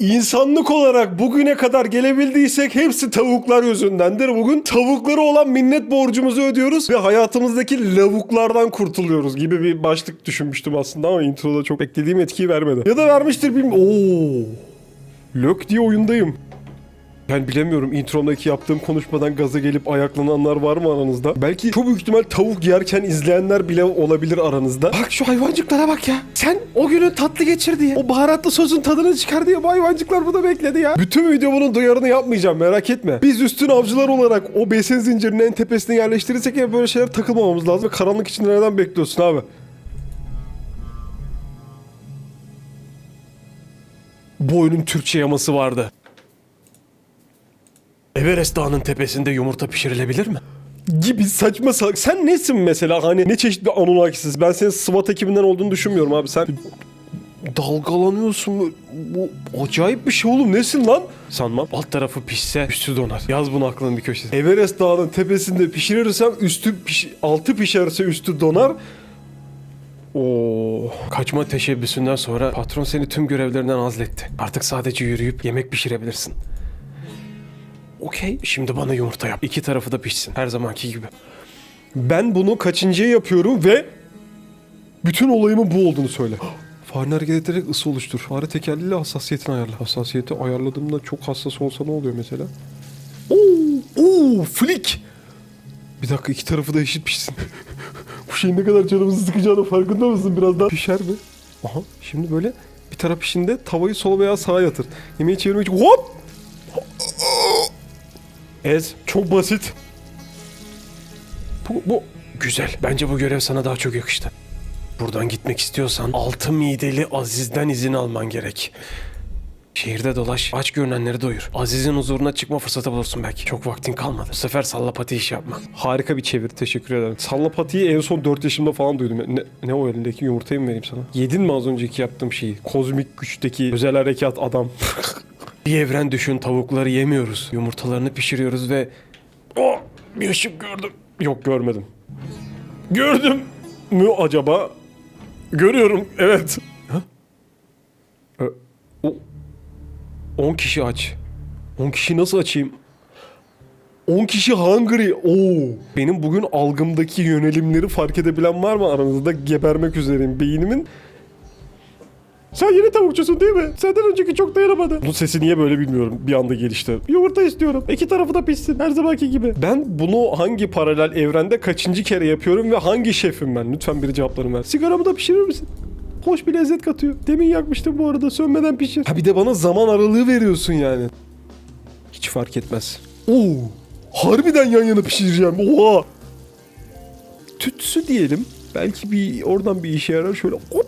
İnsanlık olarak bugüne kadar gelebildiysek hepsi tavuklar yüzündendir. Bugün tavukları olan minnet borcumuzu ödüyoruz ve hayatımızdaki lavuklardan kurtuluyoruz gibi bir başlık düşünmüştüm aslında ama introda çok beklediğim etkiyi vermedi. Ya da vermiştir bilmiyorum. Oo. Lök diye oyundayım. Ben bilemiyorum intromdaki yaptığım konuşmadan gaza gelip ayaklananlar var mı aranızda? Belki çok büyük ihtimal tavuk yerken izleyenler bile olabilir aranızda. Bak şu hayvancıklara bak ya. Sen o günün tatlı geçir diye. O baharatlı sözün tadını çıkar diye bu hayvancıklar bunu bekledi ya. Bütün video bunun duyarını yapmayacağım merak etme. Biz üstün avcılar olarak o besin zincirinin en tepesine yerleştirirsek ya böyle şeyler takılmamamız lazım. Ve karanlık içinde nereden bekliyorsun abi? Bu oyunun Türkçe yaması vardı. Everest Dağı'nın tepesinde yumurta pişirilebilir mi? Gibi saçma salak. Sen nesin mesela? Hani ne çeşit bir Anunnakisiz? Ben senin SWAT ekibinden olduğunu düşünmüyorum abi. Sen dalgalanıyorsun. Bu acayip bir şey oğlum. Nesin lan? Sanmam. Alt tarafı pişse üstü donar. Yaz bunu aklının bir köşesine. Everest Dağı'nın tepesinde pişirirsem üstü piş altı pişerse üstü donar. Oo. Kaçma teşebbüsünden sonra patron seni tüm görevlerinden azletti. Artık sadece yürüyüp yemek pişirebilirsin. Okey. Şimdi bana yumurta yap. İki tarafı da pişsin. Her zamanki gibi. Ben bunu kaçıncıya yapıyorum ve bütün olayımın bu olduğunu söyle. Farenin hareket ederek ısı oluştur. Fare tekerleğiyle hassasiyetini ayarla. Hassasiyeti ayarladığımda çok hassas olsa ne oluyor mesela? Oo, oo, flick. Bir dakika iki tarafı da eşit pişsin. bu şeyin ne kadar canımızı sıkacağını farkında mısın? Biraz daha pişer mi? Aha şimdi böyle bir taraf pişinde tavayı sola veya sağa yatır. Yemeği çevirmek için hop! Ez. Çok basit. Bu, bu güzel. Bence bu görev sana daha çok yakıştı. Buradan gitmek istiyorsan altı mideli Aziz'den izin alman gerek. Şehirde dolaş, aç görünenleri doyur. Aziz'in huzuruna çıkma fırsatı bulursun belki. Çok vaktin kalmadı. Bu sefer sallapati iş yapma. Harika bir çeviri, teşekkür ederim. Sallapatiyi en son 4 yaşımda falan duydum. Ne, ne o elindeki yumurtayı mı vereyim sana? Yedin mi az önceki yaptığım şeyi? Kozmik güçteki özel harekat adam. bir evren düşün, tavukları yemiyoruz. Yumurtalarını pişiriyoruz ve... Oh, bir ışık gördüm. Yok görmedim. Gördüm mü acaba? Görüyorum, evet. Ha? Ee, o, 10 kişi aç. 10 kişi nasıl açayım? 10 kişi hungry. Oo. Benim bugün algımdaki yönelimleri fark edebilen var mı aranızda? Gebermek üzereyim beynimin. Sen yeni tavukçusun değil mi? Senden önceki çok dayanamadı. Bu sesi niye böyle bilmiyorum. Bir anda gelişti. Yumurta istiyorum. İki tarafı da pişsin. Her zamanki gibi. Ben bunu hangi paralel evrende kaçıncı kere yapıyorum ve hangi şefim ben? Lütfen biri cevaplarını ver. Sigaramı da pişirir misin? Hoş bir lezzet katıyor. Demin yakmıştım bu arada. Sönmeden pişir. Ha bir de bana zaman aralığı veriyorsun yani. Hiç fark etmez. Oo. Harbiden yan yana pişireceğim. Oha. Tütsü diyelim. Belki bir oradan bir işe yarar. Şöyle hop.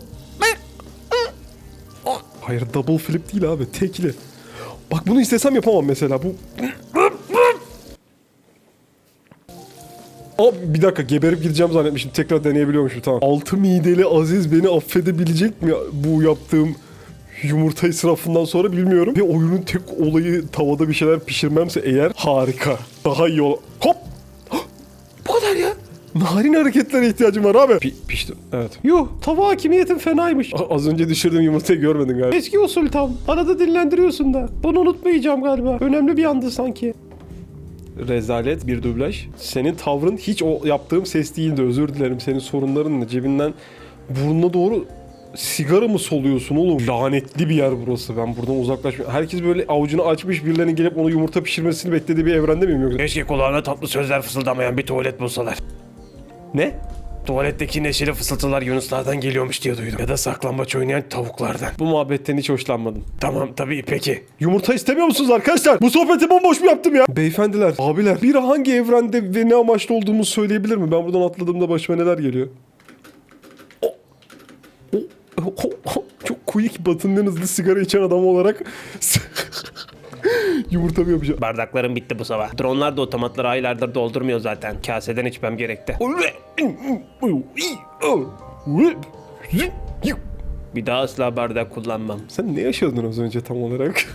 Hayır double flip değil abi. Tekli. Bak bunu istesem yapamam mesela. Bu Aa, bir dakika geberip gideceğim zannetmişim. Tekrar deneyebiliyormuşum tamam. Altı mideli Aziz beni affedebilecek mi bu yaptığım yumurta israfından sonra bilmiyorum. Ve oyunun tek olayı tavada bir şeyler pişirmemse eğer harika. Daha iyi ol... Hop! Narin hareketlere ihtiyacım var abi. Pi- pişti. Evet. Yuh tava hakimiyetin fenaymış. A- az önce düşürdüğüm yumurtayı görmedin galiba. Eski usul tam. Arada dinlendiriyorsun da. Bunu unutmayacağım galiba. Önemli bir andı sanki rezalet bir dublaj. Senin tavrın hiç o yaptığım ses değildi. Özür dilerim. Senin sorunların? Cebinden burnuna doğru sigara mı soluyorsun oğlum? Lanetli bir yer burası. Ben buradan uzaklaşmıyorum. Herkes böyle avucunu açmış birilerinin gelip onu yumurta pişirmesini beklediği bir evrende miyim yoksa? Keşke kulağına tatlı sözler fısıldamayan bir tuvalet bulsalar. Ne? Tuvaletteki neşeli fısıltılar Yunuslardan geliyormuş diye duydum. Ya da saklambaç oynayan tavuklardan. Bu muhabbetten hiç hoşlanmadım. Tamam tabii peki. Yumurta istemiyor musunuz arkadaşlar? Bu sohbeti bomboş mu yaptım ya? Beyefendiler, abiler. Bir hangi evrende ve ne amaçlı olduğumu söyleyebilir mi? Ben buradan atladığımda başıma neler geliyor? O- o- o- o- Çok quick batının en hızlı sigara içen adam olarak yumurta mı yapacağım? Bardaklarım bitti bu sabah. Dronlar da otomatları aylardır doldurmuyor zaten. Kaseden içmem gerekti. Bir daha asla bardak kullanmam. Sen ne yaşadın az önce tam olarak?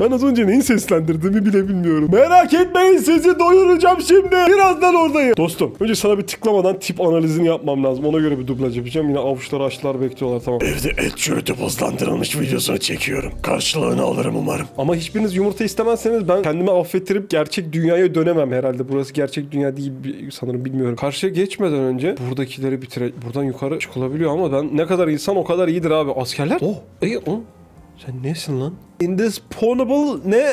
Ben az önce neyi seslendirdiğimi bile bilmiyorum. Merak etmeyin sizi doyuracağım şimdi. Birazdan oradayım. Dostum önce sana bir tıklamadan tip analizini yapmam lazım. Ona göre bir dublaj yapacağım. Yine avuçlar açlar bekliyorlar tamam. Evde et çürütü buzlandırılmış videosunu çekiyorum. Karşılığını alırım umarım. Ama hiçbiriniz yumurta istemezseniz ben kendimi affettirip gerçek dünyaya dönemem herhalde. Burası gerçek dünya değil sanırım bilmiyorum. Karşıya geçmeden önce buradakileri bitire... Buradan yukarı çıkılabiliyor ama ben ne kadar insan o kadar iyidir abi. Askerler? Oh, iyi, oh. Sen nesin lan? Indisposable ne?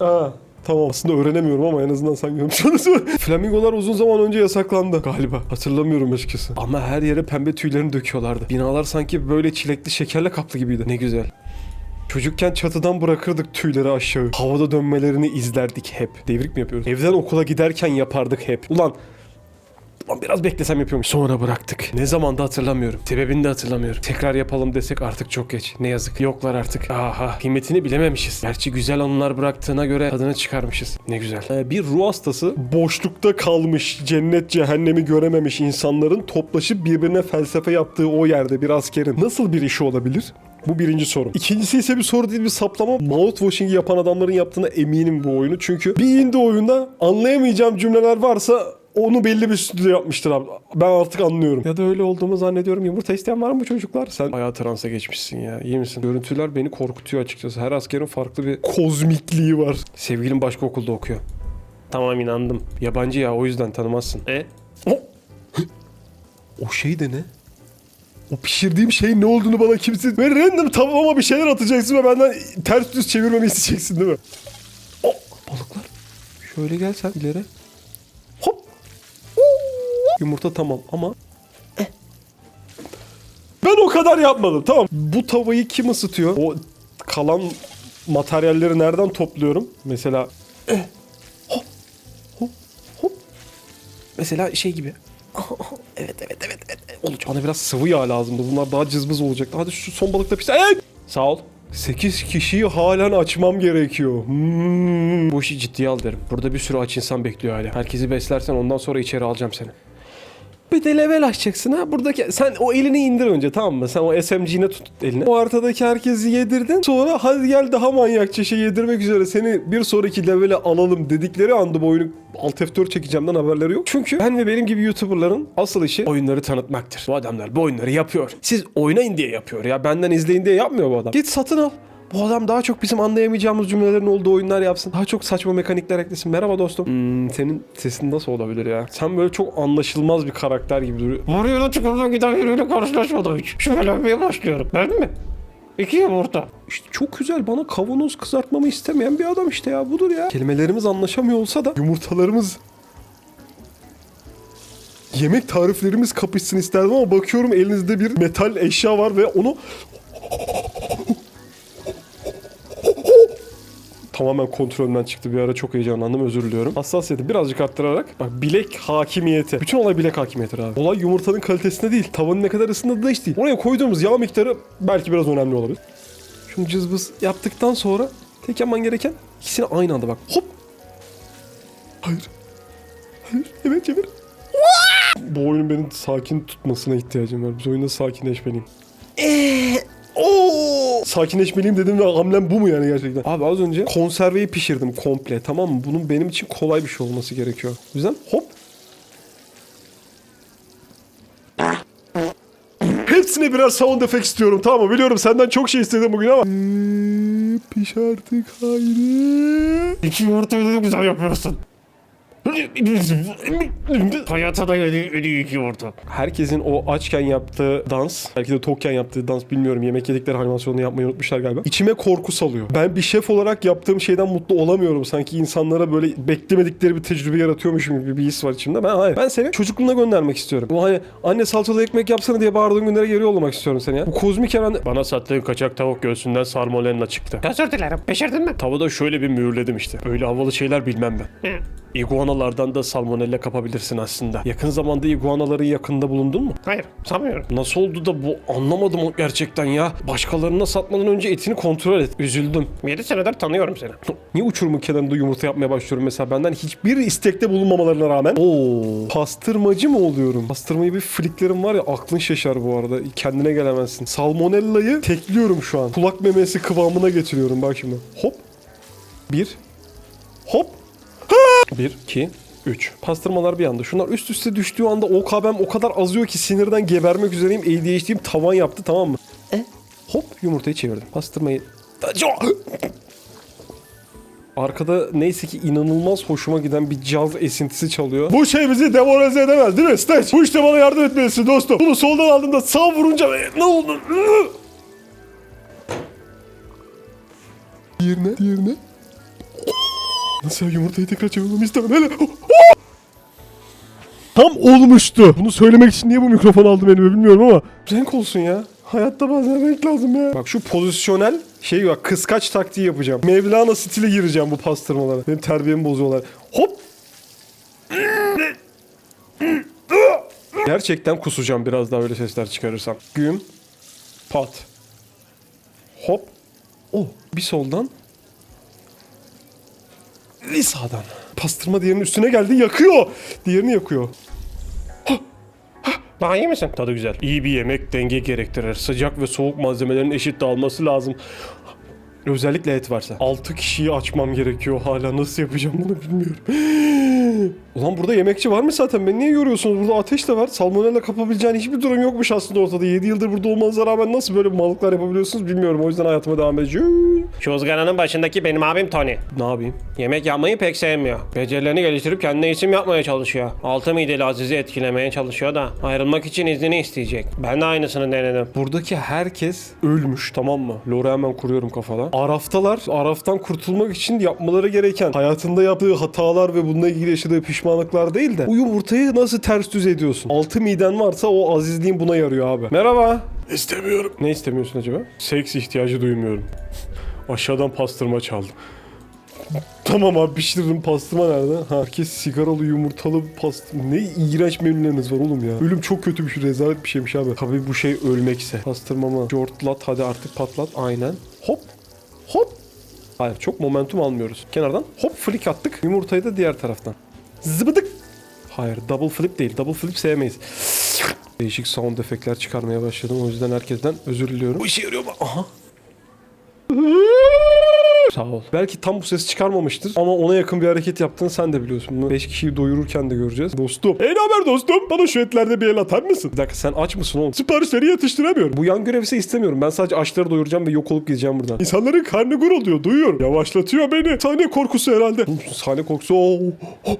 Aa, tamam aslında öğrenemiyorum ama en azından sen görmüşsünüz. Flamingolar uzun zaman önce yasaklandı galiba. Hatırlamıyorum açıkçası. Ama her yere pembe tüylerini döküyorlardı. Binalar sanki böyle çilekli şekerle kaplı gibiydi. Ne güzel. Çocukken çatıdan bırakırdık tüyleri aşağı. Havada dönmelerini izlerdik hep. Devrik mi yapıyoruz? Evden okula giderken yapardık hep. Ulan Ulan biraz beklesem yapıyormuş. Sonra bıraktık. Ne zaman da hatırlamıyorum. Sebebini de hatırlamıyorum. Tekrar yapalım desek artık çok geç. Ne yazık. Yoklar artık. Aha. Kıymetini bilememişiz. Gerçi güzel anılar bıraktığına göre tadını çıkarmışız. Ne güzel. Ee, bir ruh hastası boşlukta kalmış, cennet cehennemi görememiş insanların toplaşıp birbirine felsefe yaptığı o yerde bir askerin nasıl bir işi olabilir? Bu birinci soru. İkincisi ise bir soru değil bir saplama. Mouthwashing yapan adamların yaptığına eminim bu oyunu. Çünkü bir indie oyunda anlayamayacağım cümleler varsa onu belli bir stüdyo yapmıştır abi. Ben artık anlıyorum. Ya da öyle olduğumu zannediyorum. Yumurta isteyen var mı çocuklar? Sen bayağı transa geçmişsin ya. İyi misin? Görüntüler beni korkutuyor açıkçası. Her askerin farklı bir kozmikliği var. Sevgilim başka okulda okuyor. Tamam inandım. Yabancı ya o yüzden tanımazsın. E? O, o şey de ne? O pişirdiğim şeyin ne olduğunu bana kimse... Ve random tavama bir şeyler atacaksın ve benden ters düz çevirmemi isteyeceksin değil mi? O balıklar. Şöyle gel sen ileri. Yumurta tamam ama... Eh. Ben o kadar yapmadım tamam. Bu tavayı kim ısıtıyor? O kalan materyalleri nereden topluyorum? Mesela... Eh. Hop. Hop. Hop. Mesela şey gibi. evet evet evet evet. Olacak. Bana biraz sıvı yağ lazımdı. Bunlar daha cızbız olacaktı. Hadi şu son balıkta pişsin. Evet. Sağ ol. 8 kişiyi halen açmam gerekiyor. Hmm. Bu işi ciddiye al derim. Burada bir sürü aç insan bekliyor hala. Herkesi beslersen ondan sonra içeri alacağım seni. De level açacaksın ha. Buradaki sen o elini indir önce tamam mı? Sen o SMG'ne tut elini. O ortadaki herkesi yedirdin. Sonra hadi gel daha manyakça şey yedirmek üzere seni bir sonraki levele alalım dedikleri anda bu oyunu Alt F4 çekeceğimden haberleri yok. Çünkü ben ve benim gibi YouTuber'ların asıl işi oyunları tanıtmaktır. Bu adamlar bu oyunları yapıyor. Siz oynayın diye yapıyor ya. Benden izleyin diye yapmıyor bu adam. Git satın al. Bu adam daha çok bizim anlayamayacağımız cümlelerin olduğu oyunlar yapsın. Daha çok saçma mekanikler eklesin. Merhaba dostum. Hmm, senin sesin nasıl olabilir ya? Sen böyle çok anlaşılmaz bir karakter gibi duruyor. Oraya çıkıp giden biriyle karşılaşmadım hiç. Şüphelenmeye başlıyorum. Ben mi? İki yumurta. İşte çok güzel bana kavanoz kızartmamı istemeyen bir adam işte ya budur ya. Kelimelerimiz anlaşamıyor olsa da yumurtalarımız Yemek tariflerimiz kapışsın isterdim ama bakıyorum elinizde bir metal eşya var ve onu tamamen kontrolümden çıktı bir ara çok heyecanlandım özür diliyorum. Hassasiyeti birazcık arttırarak bak bilek hakimiyeti. Bütün olay bilek hakimiyeti abi. Olay yumurtanın kalitesinde değil. Tavanın ne kadar ısındığı da hiç değil. Oraya koyduğumuz yağ miktarı belki biraz önemli olabilir. Şunu cızbız yaptıktan sonra tek yapman gereken ikisini aynı anda bak. Hop. Hayır. Hayır. Hemen çevir. Bu oyunun benim sakin tutmasına ihtiyacım var. Biz oyunda sakinleşmeliyim. Oo! Sakinleşmeliyim dedim ve hamlem bu mu yani gerçekten? Abi az önce konserveyi pişirdim komple tamam mı? Bunun benim için kolay bir şey olması gerekiyor. O yüzden hop. Hepsine birer sound effect istiyorum tamam mı? Biliyorum senden çok şey istedim bugün ama. Ee, piş artık haydi. İki yumurtayı da güzel yapıyorsun. Hayata da iyi iki yumurta. Herkesin o açken yaptığı dans, belki de tokken yaptığı dans bilmiyorum. Yemek yedikleri animasyonunu yapmayı unutmuşlar galiba. İçime korku salıyor. Ben bir şef olarak yaptığım şeyden mutlu olamıyorum. Sanki insanlara böyle beklemedikleri bir tecrübe yaratıyormuşum gibi bir his var içimde. Ben hayır. Ben seni çocukluğuna göndermek istiyorum. Bu hani anne salçalı ekmek yapsana diye bağırdığın günlere geri yollamak istiyorum seni ya. Bu kozmik evren... Bana sattığın kaçak tavuk göğsünden sarmolenla çıktı. Özür dilerim. Pişirdin mi? Tavada şöyle bir mühürledim işte. Öyle havalı şeyler bilmem ben. Hı. İguana iguanalardan da salmonella kapabilirsin aslında. Yakın zamanda iguanaların yakında bulundun mu? Hayır sanmıyorum. Nasıl oldu da bu anlamadım gerçekten ya. Başkalarına satmadan önce etini kontrol et. Üzüldüm. 7 senedir tanıyorum seni. Niye uçurumun kenarında yumurta yapmaya başlıyorum mesela benden hiçbir istekte bulunmamalarına rağmen? Oo, pastırmacı mı oluyorum? Pastırmayı bir fliklerim var ya aklın şaşar bu arada. Kendine gelemezsin. Salmonella'yı tekliyorum şu an. Kulak memesi kıvamına getiriyorum bak şimdi. Hop. Bir. Hop. Ha! Bir, iki, üç. Pastırmalar bir anda. Şunlar üst üste düştüğü anda OKB'm o kadar azıyor ki sinirden gebermek üzereyim. ADHD'm tavan yaptı tamam mı? E? Hop yumurtayı çevirdim. Pastırmayı... Arkada neyse ki inanılmaz hoşuma giden bir caz esintisi çalıyor. Bu şey bizi demoralize edemez değil mi Stage? Bu işte bana yardım etmelisin dostum. Bunu soldan aldığımda sağ vurunca ne oldu? Diğerine, diğerine. Nasıl ya yumurtayı tekrar çevirmemi istemem hele. Tam olmuştu. Bunu söylemek için niye bu mikrofon aldım elime bilmiyorum ama. Renk olsun ya. Hayatta bazen renk lazım ya. Bak şu pozisyonel şey bak kıskaç taktiği yapacağım. Mevlana stili gireceğim bu pastırmalara. Benim terbiyemi bozuyorlar. Hop. Gerçekten kusacağım biraz daha öyle sesler çıkarırsam. Güm. Pat. Hop. Oh. Bir soldan. Bir sağdan. Pastırma diğerinin üstüne geldi yakıyor. Diğerini yakıyor. Daha iyi misin? Tadı güzel. İyi bir yemek denge gerektirir. Sıcak ve soğuk malzemelerin eşit dağılması lazım. Özellikle et varsa. 6 kişiyi açmam gerekiyor hala. Nasıl yapacağım bunu bilmiyorum. Ulan burada yemekçi var mı zaten? Beni niye yoruyorsunuz? Burada ateş de var. Salmonella kapabileceğin hiçbir durum yokmuş aslında ortada. 7 yıldır burada olmanıza rağmen nasıl böyle malıklar yapabiliyorsunuz bilmiyorum. O yüzden hayatıma devam edeceğim. Şu ızgaranın başındaki benim abim Tony. Ne yapayım? Yemek yapmayı pek sevmiyor. Becerilerini geliştirip kendine isim yapmaya çalışıyor. Altı mideli Aziz'i etkilemeye çalışıyor da ayrılmak için iznini isteyecek. Ben de aynısını denedim. Buradaki herkes ölmüş tamam mı? Lore hemen kuruyorum kafada. Araftalar. Araftan kurtulmak için yapmaları gereken hayatında yaptığı hatalar ve bununla ilgili yaşadığı pişmanlıklar değil de bu yumurtayı nasıl ters düz ediyorsun? Altı miden varsa o azizliğin buna yarıyor abi. Merhaba. İstemiyorum. Ne istemiyorsun acaba? Seks ihtiyacı duymuyorum. Aşağıdan pastırma çaldım. Tamam abi pişiririm pastırma nerede? Ha, herkes sigaralı yumurtalı pastırma. Ne iğrenç menüleriniz var oğlum ya. Ölüm çok kötü bir şey rezalet bir şeymiş abi. Tabii bu şey ölmekse. Pastırma mı? Jortlat hadi artık patlat. Aynen. Hop. Hop. Hayır çok momentum almıyoruz. Kenardan hop flick attık. Yumurtayı da diğer taraftan. Zıbıdık. Hayır double flip değil. Double flip sevmeyiz. Değişik sound efektler çıkarmaya başladım. O yüzden herkesten özür diliyorum. Bu işe yarıyor mu? Aha. Sağ ol. Belki tam bu ses çıkarmamıştır ama ona yakın bir hareket yaptığını sen de biliyorsun. Bunu 5 kişiyi doyururken de göreceğiz. Dostum. Hey ne haber dostum? Bana şu etlerde bir el atar mısın? Bir dakika sen aç mısın oğlum? Siparişleri yetiştiremiyorum. Bu yan görevse istemiyorum. Ben sadece açları doyuracağım ve yok olup gideceğim buradan. İnsanların karnı gur oluyor. Duyuyorum. Yavaşlatıyor beni. Sahne korkusu herhalde. Sahne korkusu. Oo.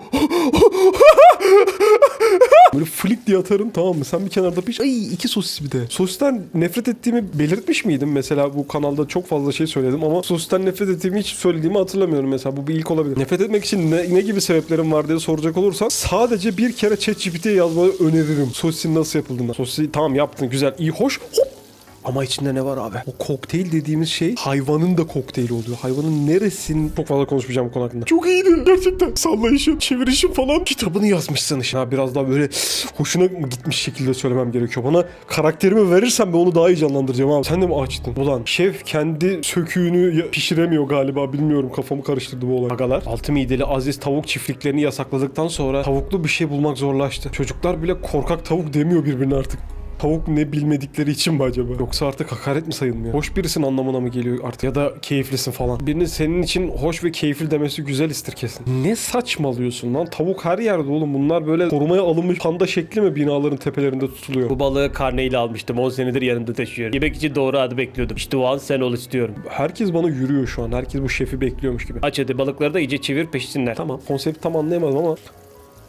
Böyle flick diye atarım tamam mı? Sen bir kenarda piş. Ay iki sosis bir de. Sosisten nefret ettiğimi belirtmiş miydim? Mesela bu kanalda çok fazla şey söyledim ama sosisten nefret ettiğimi hiç söylediğimi hatırlamıyorum mesela. Bu bir ilk olabilir. Nefret etmek için ne, ne gibi sebeplerim var diye soracak olursan sadece bir kere ChatGPT'ye yazmayı öneririm. Sosisin nasıl yapıldığını. Sosisi tamam yaptın güzel iyi hoş. Hop ama içinde ne var abi? O kokteyl dediğimiz şey hayvanın da kokteyli oluyor. Hayvanın neresinin... Çok fazla konuşmayacağım bu konu hakkında. Çok iyiydi gerçekten. Sallayışın, çevirişin falan. Kitabını yazmışsın işte. Ha, biraz daha böyle hoşuna gitmiş şekilde söylemem gerekiyor. Bana karakterimi verirsen ben onu daha iyi canlandıracağım abi. Sen de mi açtın? Ulan şef kendi söküğünü pişiremiyor galiba. Bilmiyorum kafamı karıştırdı bu olay. Agalar altı mideli aziz tavuk çiftliklerini yasakladıktan sonra tavuklu bir şey bulmak zorlaştı. Çocuklar bile korkak tavuk demiyor birbirine artık. Tavuk ne bilmedikleri için mi acaba? Yoksa artık hakaret mi sayılmıyor? Hoş birisin anlamına mı geliyor artık? Ya da keyiflisin falan. Birinin senin için hoş ve keyifli demesi güzel istir kesin. Ne saçmalıyorsun lan? Tavuk her yerde oğlum. Bunlar böyle korumaya alınmış panda şekli mi binaların tepelerinde tutuluyor? Bu balığı karneyle almıştım. 10 senedir yanımda taşıyorum. Yemek için doğru adı bekliyordum. İşte o an sen ol istiyorum. Herkes bana yürüyor şu an. Herkes bu şefi bekliyormuş gibi. Aç hadi balıkları da iyice çevir peşsinler. Tamam. Konsepti tam anlayamadım ama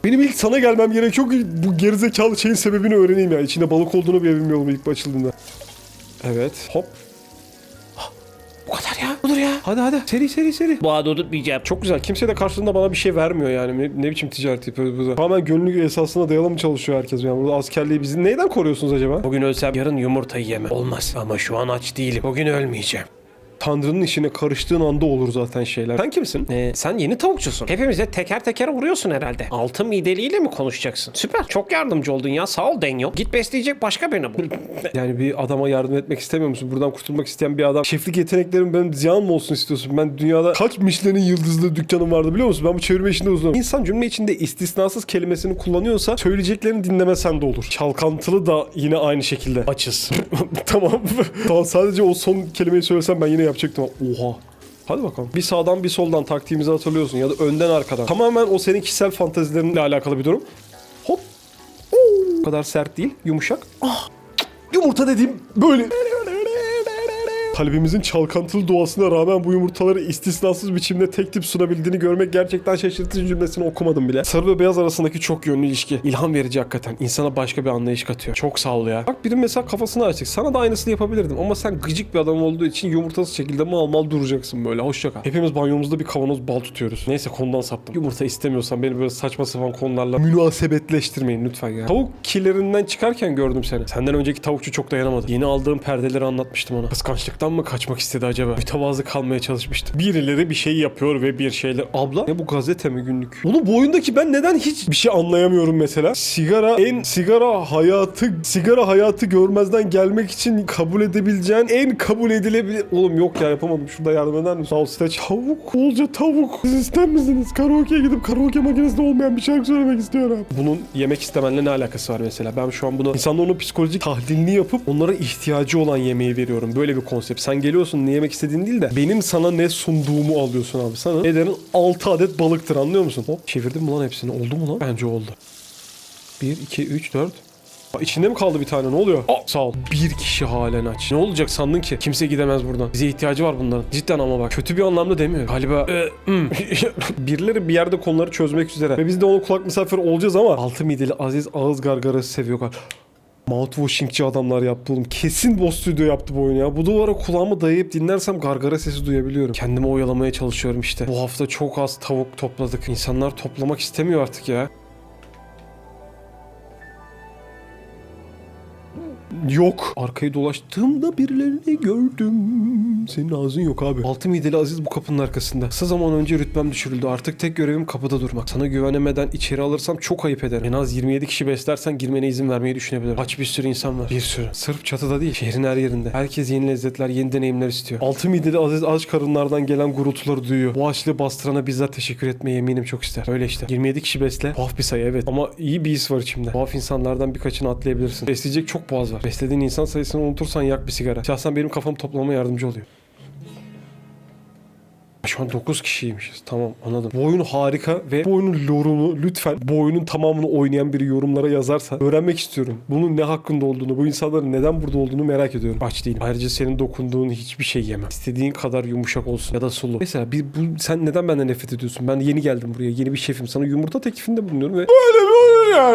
benim ilk sana gelmem gerekiyor ki bu gerizekalı şeyin sebebini öğreneyim ya. İçinde balık olduğunu bile bilmiyorum ilk açıldığında. Evet. Hop. Bu kadar ya. Budur ya. Hadi hadi. Seri seri seri. Bu adı unutmayacağım. Çok güzel. Kimse de karşılığında bana bir şey vermiyor yani. Ne, ne biçim ticaret yapıyoruz burada? Tamamen gönüllü esasına dayalı mı çalışıyor herkes yani? Burada askerliği bizi neyden koruyorsunuz acaba? Bugün ölsem yarın yumurtayı yemem. Olmaz. Ama şu an aç değilim. Bugün ölmeyeceğim. Tanrı'nın işine karıştığın anda olur zaten şeyler. Sen kimsin? Ee, sen yeni tavukçusun. Hepimize teker teker vuruyorsun herhalde. Altı mideliyle mi konuşacaksın? Süper. Çok yardımcı oldun ya. Sağ ol Daniel. Git besleyecek başka birini bul. Yani bir adama yardım etmek istemiyor musun? Buradan kurtulmak isteyen bir adam. Şeflik yeteneklerim benim ziyan mı olsun istiyorsun? Ben dünyada kaç Michelin yıldızlı dükkanım vardı biliyor musun? Ben bu çevirme işinde uzmanım. İnsan cümle içinde istisnasız kelimesini kullanıyorsa söyleyeceklerini dinlemesen de olur. Çalkantılı da yine aynı şekilde. Açız. tamam. tamam sadece o son kelimeyi söylesem ben yine yapacaktım. Oha. Hadi bakalım. Bir sağdan bir soldan taktiğimizi hatırlıyorsun ya da önden arkadan. Tamamen o senin kişisel fantezilerinle alakalı bir durum. Hop. Oo. O kadar sert değil, yumuşak. Ah. Yumurta dediğim böyle. Kalbimizin çalkantılı doğasına rağmen bu yumurtaları istisnasız biçimde tek tip sunabildiğini görmek gerçekten şaşırtıcı cümlesini okumadım bile. Sarı ve beyaz arasındaki çok yönlü ilişki. ilham verici hakikaten. İnsana başka bir anlayış katıyor. Çok sağ ol ya. Bak biri mesela kafasını açtık. Sana da aynısını yapabilirdim ama sen gıcık bir adam olduğu için yumurtasız şekilde mal mal duracaksın böyle. Hoşça kal. Hepimiz banyomuzda bir kavanoz bal tutuyoruz. Neyse konudan saptım. Yumurta istemiyorsan beni böyle saçma sapan konularla münasebetleştirmeyin lütfen ya. Tavuk killerinden çıkarken gördüm seni. Senden önceki tavukçu çok dayanamadı. Yeni aldığım perdeleri anlatmıştım ona. Kıskançlıktan mı kaçmak istedi acaba? Mütevazı kalmaya çalışmıştı. Birileri bir şey yapıyor ve bir şeyler... Abla ne bu gazete mi günlük? Oğlum bu oyundaki ben neden hiç bir şey anlayamıyorum mesela? Sigara en sigara hayatı sigara hayatı görmezden gelmek için kabul edebileceğin en kabul edilebilir... Oğlum yok ya yapamadım. Şurada yardım eder misin? Sağ ol site. Tavuk. Bolca tavuk. Siz ister misiniz? Karaoke'ye gidip karaoke makinesinde olmayan bir şarkı söylemek istiyorum. Bunun yemek istemenle ne alakası var mesela? Ben şu an bunu insanların psikolojik tahlilini yapıp onlara ihtiyacı olan yemeği veriyorum. Böyle bir konsept. Sen geliyorsun ne yemek istediğin değil de benim sana ne sunduğumu alıyorsun abi. Sana ederin 6 adet balıktır anlıyor musun? Hop çevirdim lan hepsini? Oldu mu lan? Bence oldu. 1, 2, 3, 4. Aa, İçinde mi kaldı bir tane ne oluyor? Aa, sağ ol. Bir kişi halen aç. Ne olacak sandın ki? Kimse gidemez buradan. Bize ihtiyacı var bunların. Cidden ama bak. Kötü bir anlamda demiyor. Galiba e, hmm. birileri bir yerde konuları çözmek üzere. Ve biz de onun kulak misafiri olacağız ama altı mideli Aziz ağız gargarası seviyor. Mouthwashingçi adamlar yaptı oğlum. Kesin Boss Studio yaptı bu oyunu ya. Bu duvara kulağımı dayayıp dinlersem gargara sesi duyabiliyorum. Kendimi oyalamaya çalışıyorum işte. Bu hafta çok az tavuk topladık. İnsanlar toplamak istemiyor artık ya. Yok. Arkayı dolaştığımda birilerini gördüm. Senin ağzın yok abi. Altı mideli Aziz bu kapının arkasında. Kısa zaman önce rütbem düşürüldü. Artık tek görevim kapıda durmak. Sana güvenemeden içeri alırsam çok ayıp ederim. En az 27 kişi beslersen girmene izin vermeyi düşünebilirim. Kaç bir sürü insan var. Bir sürü. Sırf çatıda değil. Şehrin her yerinde. Herkes yeni lezzetler, yeni deneyimler istiyor. Altı mideli Aziz aç karınlardan gelen gurultuları duyuyor. Bu açlığı bastırana bizzat teşekkür etmeye eminim çok ister. Öyle işte. 27 kişi besle. Tuhaf bir sayı evet. Ama iyi bir his var içimde. Tuhaf insanlardan birkaçını atlayabilirsin. Besleyecek çok boğaz var. Beslediğin insan sayısını unutursan yak bir sigara. Şahsen benim kafam toplamama yardımcı oluyor. Şu an 9 kişiymişiz. Tamam anladım. Bu oyun harika ve bu oyunun lore'unu lütfen bu oyunun tamamını oynayan biri yorumlara yazarsa öğrenmek istiyorum. Bunun ne hakkında olduğunu, bu insanların neden burada olduğunu merak ediyorum. Aç değilim. Ayrıca senin dokunduğun hiçbir şey yemem. İstediğin kadar yumuşak olsun ya da sulu. Mesela bir, bu, sen neden benden nefret ediyorsun? Ben yeni geldim buraya. Yeni bir şefim. Sana yumurta teklifinde bulunuyorum ve böyle bir oyun